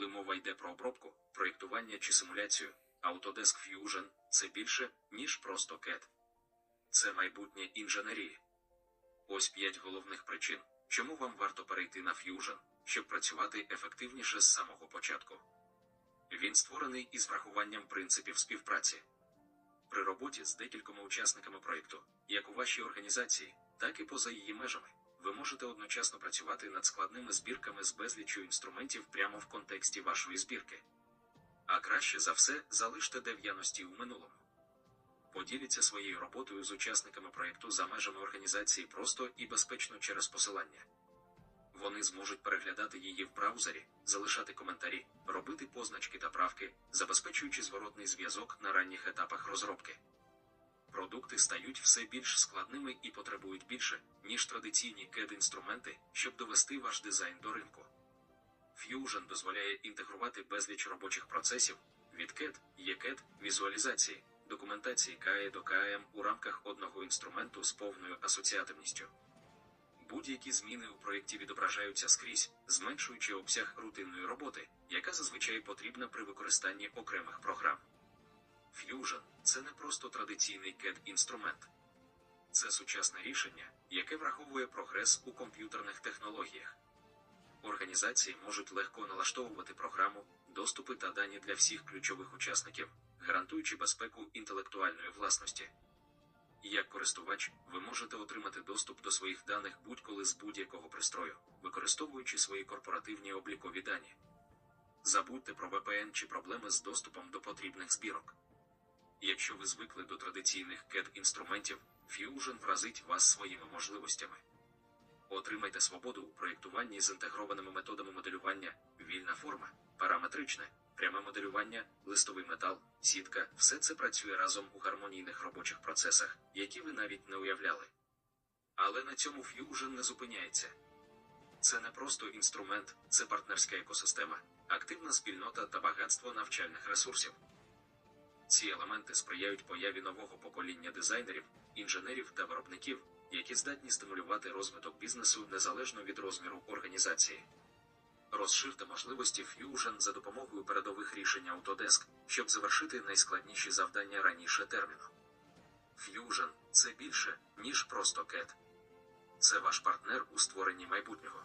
Коли мова йде про обробку, проєктування чи симуляцію, Autodesk Fusion – це більше, ніж просто CAD. Це майбутнє інженерії. Ось п'ять головних причин, чому вам варто перейти на Fusion, щоб працювати ефективніше з самого початку. Він створений із врахуванням принципів співпраці. При роботі з декількома учасниками проєкту, як у вашій організації, так і поза її межами, ви можете одночасно працювати над складними збірками з безліччю інструментів прямо в контексті вашої збірки. А краще за все залиште дев'яності у минулому. Поділіться своєю роботою з учасниками проєкту за межами організації просто і безпечно через посилання. Вони зможуть переглядати її в браузері, залишати коментарі, робити позначки та правки, забезпечуючи зворотний зв'язок на ранніх етапах розробки. Продукти стають все більш складними і потребують більше, ніж традиційні CAD-інструменти, щоб довести ваш дизайн до ринку. Fusion дозволяє інтегрувати безліч робочих процесів від CAD, ECAD, візуалізації, документації KE до KM у рамках одного інструменту з повною асоціативністю. Будь-які зміни у проєкті відображаються скрізь, зменшуючи обсяг рутинної роботи, яка зазвичай потрібна при використанні окремих програм. Fusion це не просто традиційний CAD-інструмент. Це сучасне рішення, яке враховує прогрес у комп'ютерних технологіях. Організації можуть легко налаштовувати програму, доступи та дані для всіх ключових учасників, гарантуючи безпеку інтелектуальної власності. Як користувач, ви можете отримати доступ до своїх даних будь-коли з будь-якого пристрою, використовуючи свої корпоративні облікові дані. Забудьте про VPN чи проблеми з доступом до потрібних збірок. Якщо ви звикли до традиційних CAD-інструментів, Fusion вразить вас своїми можливостями. Отримайте свободу у проєктуванні з інтегрованими методами моделювання, вільна форма, параметричне, пряме моделювання, листовий метал, сітка все це працює разом у гармонійних робочих процесах, які ви навіть не уявляли. Але на цьому Fusion не зупиняється. Це не просто інструмент, це партнерська екосистема, активна спільнота та багатство навчальних ресурсів. Ці елементи сприяють появі нового покоління дизайнерів, інженерів та виробників, які здатні стимулювати розвиток бізнесу незалежно від розміру організації. Розширте можливості Fusion за допомогою передових рішень Autodesk, щоб завершити найскладніші завдання раніше терміну. Fusion – це більше, ніж просто CAD. Це ваш партнер у створенні майбутнього.